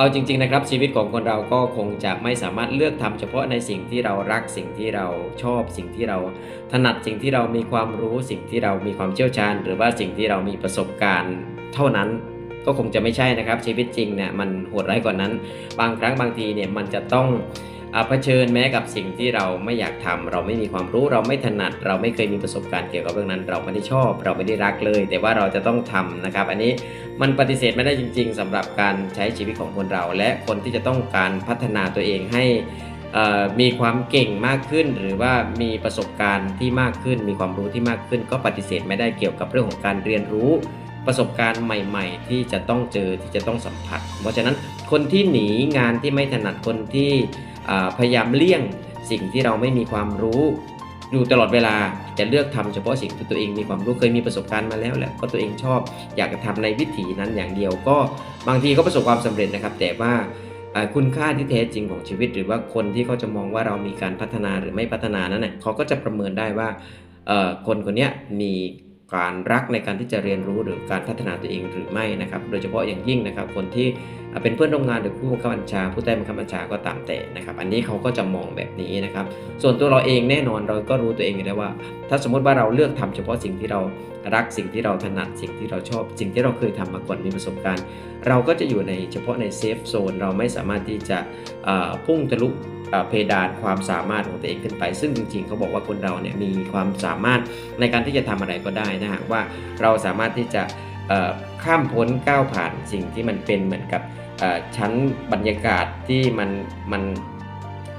เอาจริง ๆนะครับ ชีวิตของคนเราก็คงจะไม่สามารถเลือกทำเฉพาะในสิ่งที่เรารักสิ่งที่เราชอบ สิ่งที่เราถนัดสิ่งที่เรามีความรู้สิ่งที่เรามีความเชี่ยวชาญ หรือว่าสิ่งที่เรามีประสบการณ์เท่านั้นก็คงจะไม่ใช่นะครับชีวิตจริงเนี่ยมันโหดร้ายกว่านั้น บางครั้งบางทีเนี่ยมันจะต้อง เผชิญแม้กับสิ่งที่เราไม่อยากทำเราไม่มีความรู้เราไม่ถนัด เราไม่เคยมีประสบการณ์เกี่ยวกับเรื่องนั้น เราไม่ได้ชอบ เราไม่ได้รักเลย แต่ว่าเราจะต้องทำนะครับ อันนี้มันปฏิเสธไม่ได้จริง ๆสำหรับการใช้ชีวิตของคนเรา และคนที่จะต้องการพัฒนาตัวเองให้มีความเก่งมากขึ้น หรือว่ามีประสบการณ์ที่มากขึ้น มีความรู้ที่มากขึ้น ก็ปฏิเสธไม่ได้เกี่ยวกับเรื่องของการเรียนรู้ประสบการณ์ใหม่ๆ ที่จะต้องเจอที่จะต้องสัมผัส เพราะฉะนั้นคนที่หนีงานที่ไม่ถนัดคนที่ พยายามเลี่ยงสิ่งที่เราไม่มีความรู้อยู่ตลอดเวลาจะเลือกทำเฉพาะสิ่งที่ตัวเองมีความรู้เคยมีประสบการณ์มาแล้วแหละก็ตัวเองชอบอยากจะทำในวิถีนั้นอย่างเดียวก็บางทีก็ประสบความสำเร็จนะครับ แต่ว่าคุณค่าที่แท้จริงของชีวิต หรือว่าคนที่เขาจะมองว่าเรามีการพัฒนาหรือไม่พัฒนานั้นเนี่ยเขาก็จะประเมินได้ว่าคนคนนี้มี การรักในการที่จะเรียนรู้หรือการพัฒนาตัวเองหรือไม่นะครับ โดยเฉพาะอย่างยิ่งนะครับ คนที่เป็นเพื่อนร่วมงานหรือผู้บังคับบัญชา ผู้ใต้บังคับบัญชาก็ตามแต่นะครับ อันนี้เขาก็จะมองแบบนี้นะครับ ส่วนตัวเราเองแน่นอนเราก็รู้ตัวเองอยู่แล้วว่า ถ้าสมมติว่าเราเลือกทำเฉพาะสิ่งที่เรารักสิ่งที่เราถนัดสิ่งที่เราชอบ สิ่งที่เราเคยทำมาก่อนมีประสบการณ์ เราก็จะอยู่ในเฉพาะในเซฟโซนเราไม่สามารถที่จะพุ่งทะลุ เพดานความสามารถของตัวเองขึ้นไป ซึ่งจริงๆเขาบอกว่าคนเราเนี่ยมีความสามารถในการที่จะทำอะไรก็ได้นะฮะว่าเราสามารถที่จะข้ามพ้นก้าวผ่านสิ่งที่มันเป็นเหมือนกับชั้นบรรยากาศที่มันมัน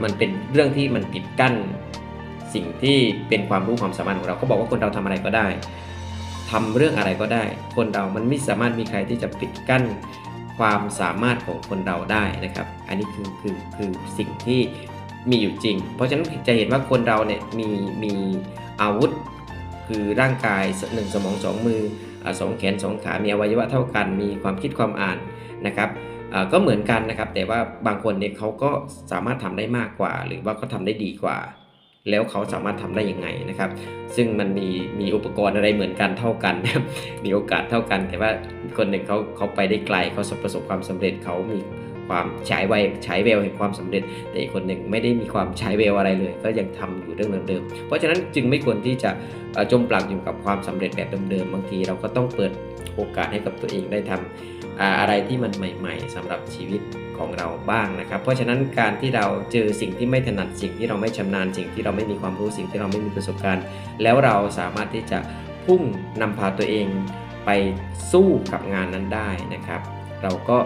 มันเป็นเรื่องที่มันปิดกั้น สิ่งที่เป็นความรู้ความสามารถของเราเขาบอกว่าคนเราทำอะไรก็ได้ทำเรื่องอะไรก็ได้ คนเรามันไม่สามารถมีใครที่จะปิดกั้น ความสามารถของคนเราได้นะครับ อันนี้คือคือคือสิ่งที่มีอยู่จริง เพราะฉะนั้นจะเห็นว่าคนเราเนี่ยมีมีอาวุธ คือร่างกายหนึ่งสมองสองมือสองแขนสองขา มีอวัยวะเท่ากัน มีความคิดความอ่านนะครับก็เหมือนกันนะครับ แต่ว่าบางคนเนี่ยเขาก็สามารถทำได้มากกว่า หรือว่าเขาทาได้ดีกว่า แล้วเขาสามารถทำได้ยังไงนะครับ ซึ่งมันมีมีอุปกรณ์อะไรเหมือนกันเท่ากัน มีโอกาสเท่ากัน แต่ว่าคนหนึ่งเขาเขาไปได้ไกลเขาประสบความสำเร็จเขามี ความฉายวัยฉายแววแห่งความสำเร็จ แต่อีกคนหนึ่งไม่ได้มีความฉายแววอะไรเลย ก็ยังทำอยู่เรื่องเดิมๆเพราะฉะนั้นจึงไม่ควรที่จะจมปลักอยู่กับความสำเร็จแบบเดิมๆบางทีเราก็ต้องเปิดโอกาสให้กับตัวเองได้ทำอ่าอะไรที่มันใหม่ ๆสำหรับชีวิตของเราบ้างนะครับ เพราะฉะนั้นการที่เราเจอสิ่งที่ไม่ถนัดสิ่งที่เราไม่ชำนาญสิ่งที่เราไม่มีความรู้สิ่งที่เราไม่มีประสบการณ์ แล้วเราสามารถที่จะพุ่งนำพาตัวเองไปสู้กับงานนั้นได้นะครับ เราก็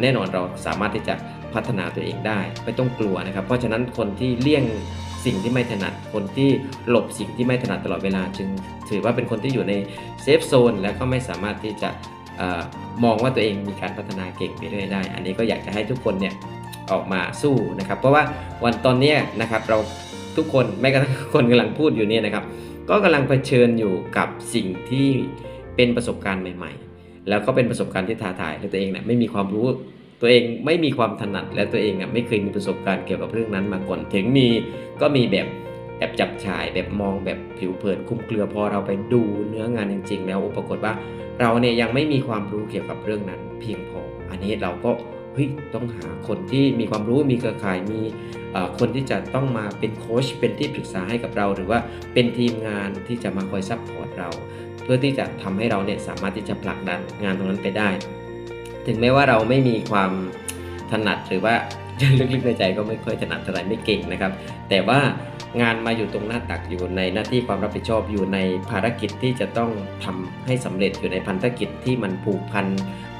แน่นอนเราสามารถที่จะพัฒนาตัวเองได้ ไม่ต้องกลัวนะครับ เพราะฉะนั้นคนที่เลี่ยงสิ่งที่ไม่ถนัด คนที่หลบสิ่งที่ไม่ถนัดตลอดเวลา จึงถือว่าเป็นคนที่อยู่ในเซฟโซนและก็ไม่สามารถที่จะอมองว่าตัวเองมีการพัฒนาเก่งไปเรื่อยได้ อันนี้ก็อยากจะให้ทุกคนเนี่ยออกมาสู้นะครับ เพราะว่าวันตอนนี้นะครับเราทุกคนแม้กระทั่งคนกำลังพูดอยู่เนี่ยนะครับ ก็กำลังเผชิญอยู่กับสิ่งที่เป็นประสบการณ์ใหม่ ๆ แล้วก็เป็นประสบการณ์ที่ท้าทายและตัวเองเนี่ยไม่มีความรู้ตัวเองไม่มีความถนัดและตัวเองอะไม่เคยมีประสบการณ์เกี่ยวกับเรื่องนั้นมาก่อนถึงมีก็มีแบบแอบจับฉายแบบมองแบบผิวเผินคลุมเครือพอเราไปดูเนื้องานจริง ๆ แล้วปรากฏว่าเราเนี่ยยังไม่มีความรู้เกี่ยวกับเรื่องนั้น เพียงพอ อันนี้เราก็เฮ้ยต้องหาคนที่มีความรู้มีเครือข่ายมีอ่อคนที่จะต้องมาเป็นโค้ชเป็นที่ปรึกษาให้กับเรา หรือว่าเป็นทีมงานที่จะมาคอยซัพพอร์ตเรา พื่อที่จะทำให้เราเนี่ยสามารถที่จะผลักดันงานตรงนั้นไปได้ ถึงแม้ว่าเราไม่มีความถนัดหรือว่าลึกๆในใจก็ไม่ค่อยถนัดเท่าไหร่ไม่เก่งนะครับ แต่ว่างานมาอยู่ตรงหน้าตักอยู่ในหน้าที่ความรับผิดชอบอยู่ในภารกิจที่จะต้องทำให้สำเร็จอยู่ในพันธกิจที่มันผูกพัน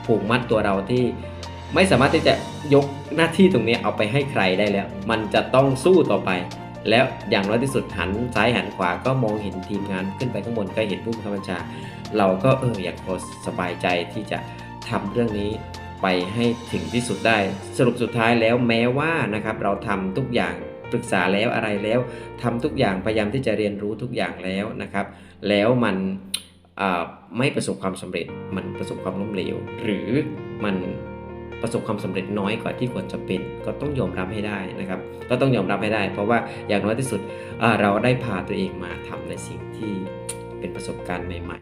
ผูกมัดตัวเราที่ไม่สามารถที่จะยกหน้าที่ตรงนี้เอาไปให้ใครได้แล้ว มันจะต้องสู้ต่อไป แล้วอย่างน้อยที่สุดหันซ้ายหันขวาก็มองเห็นทีมงานขึ้นไปข้างบนก็เห็นผู้บังคับบัญชา เราก็เอออยากพอสบายใจที่จะทำเรื่องนี้ไปให้ถึงที่สุดได้ สรุปสุดท้ายแล้วแม้ว่านะครับเราทำทุกอย่างปรึกษาแล้วอะไรแล้วทำทุกอย่างพยายามที่จะเรียนรู้ทุกอย่างแล้วนะครับ แล้วมันไม่ประสบความสำเร็จมันประสบความล้มเหลว หรือมัน ประสบความสำเร็จน้อยกว่าที่ควรจะเป็นก็ต้องยอมรับให้ได้นะครับ ก็ต้องยอมรับให้ได้ เพราะว่าอย่างน้อยที่สุดเราได้พาตัวเองมาทำในสิ่งที่เป็นประสบการณ์ใหม่